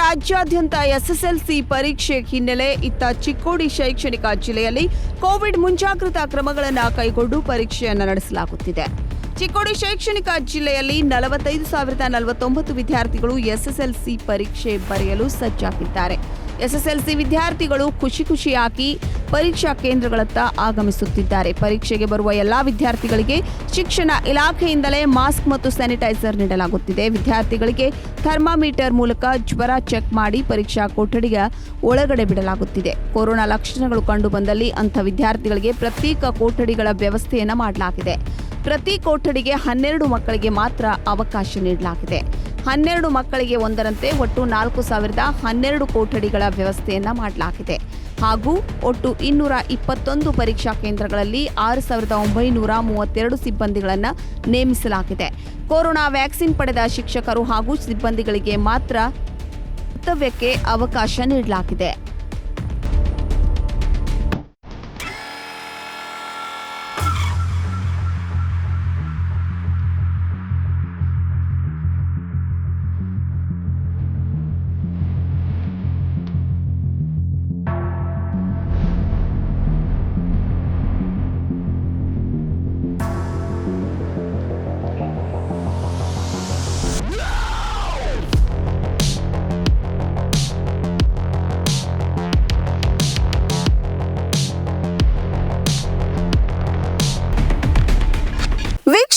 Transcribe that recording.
ರಾಜ್ಯಾದ್ಯಂತ ಎಸ್ಎಸ್ಎಲ್ಸಿ ಪರೀಕ್ಷೆ ಹಿನ್ನೆಲೆ ಇತ್ತ ಚಿಕ್ಕೋಡಿ ಶೈಕ್ಷಣಿಕ ಜಿಲ್ಲೆಯಲ್ಲಿ ಕೋವಿಡ್ ಮುಂಜಾಗ್ರತಾ ಕ್ರಮಗಳನ್ನು ಕೈಗೊಂಡು ಪರೀಕ್ಷೆಯನ್ನು ನಡೆಸಲಾಗುತ್ತಿದೆ. ಚಿಕ್ಕೋಡಿ ಶೈಕ್ಷಣಿಕ ಜಿಲ್ಲೆಯಲ್ಲಿ ನಲವತ್ತೈದು ಸಾವಿರದ ನಲವತ್ತೊಂಬತ್ತು ವಿದ್ಯಾರ್ಥಿಗಳು ಎಸ್ಎಸ್ಎಲ್ಸಿ ಪರೀಕ್ಷೆ ಬರೆಯಲು ಸಜ್ಜಾಗಿದ್ದಾರೆ. ಎಸ್ಎಸ್ಎಲ್ಸಿ ವಿದ್ಯಾರ್ಥಿಗಳು ಖುಷಿ ಖುಷಿಯಾಗಿ ಪರೀಕ್ಷಾ ಕೇಂದ್ರಗಳತ್ತ ಆಗಮಿಸುತ್ತಿದ್ದಾರೆ. ಪರೀಕ್ಷೆಗೆ ಬರುವ ಎಲ್ಲಾ ವಿದ್ಯಾರ್ಥಿಗಳಿಗೆ ಶಿಕ್ಷಣ ಇಲಾಖೆಯಿಂದಲೇ ಮಾಸ್ಕ್ ಮತ್ತು ಸ್ಯಾನಿಟೈಸರ್ ನೀಡಲಾಗುತ್ತಿದೆ. ವಿದ್ಯಾರ್ಥಿಗಳಿಗೆ ಥರ್ಮಾಮೀಟರ್ ಮೂಲಕ ಜ್ವರ ಚೆಕ್ ಮಾಡಿ ಪರೀಕ್ಷಾ ಕೊಠಡಿಗೆ ಒಳಗಡೆ ಬಿಡಲಾಗುತ್ತಿದೆ. ಕೊರೋನಾ ಲಕ್ಷಣಗಳು ಕಂಡುಬಂದಲ್ಲಿ ಅಂಥ ವಿದ್ಯಾರ್ಥಿಗಳಿಗೆ ಪ್ರತ್ಯೇಕ ಕೊಠಡಿಗಳ ವ್ಯವಸ್ಥೆಯನ್ನು ಮಾಡಲಾಗಿದೆ. ಪ್ರತಿ ಕೊಠಡಿಗೆ ಹನ್ನೆರಡು ಮಕ್ಕಳಿಗೆ ಮಾತ್ರ ಅವಕಾಶ ನೀಡಲಾಗಿದೆ. ಹನ್ನೆರಡು ಮಕ್ಕಳಿಗೆ ಒಂದರಂತೆ ಒಟ್ಟು ನಾಲ್ಕು ಸಾವಿರದ ಹನ್ನೆರಡು ಕೊಠಡಿಗಳ ವ್ಯವಸ್ಥೆಯನ್ನು ಮಾಡಲಾಗಿದೆ. ಹಾಗೂ ಒಟ್ಟು ಇನ್ನೂರ ಇಪ್ಪತ್ತೊಂದು ಪರೀಕ್ಷಾ ಕೇಂದ್ರಗಳಲ್ಲಿ ಆರು ಸಾವಿರದ ಒಂಬೈನೂರ ಮೂವತ್ತೆರಡು ಸಿಬ್ಬಂದಿಗಳನ್ನು ನೇಮಿಸಲಾಗಿದೆ. ಕೊರೋನಾ ವ್ಯಾಕ್ಸಿನ್ ಪಡೆದ ಶಿಕ್ಷಕರು ಹಾಗೂ ಸಿಬ್ಬಂದಿಗಳಿಗೆ ಮಾತ್ರ ಕರ್ತವ್ಯಕ್ಕೆ ಅವಕಾಶ ನೀಡಲಾಗಿದೆ.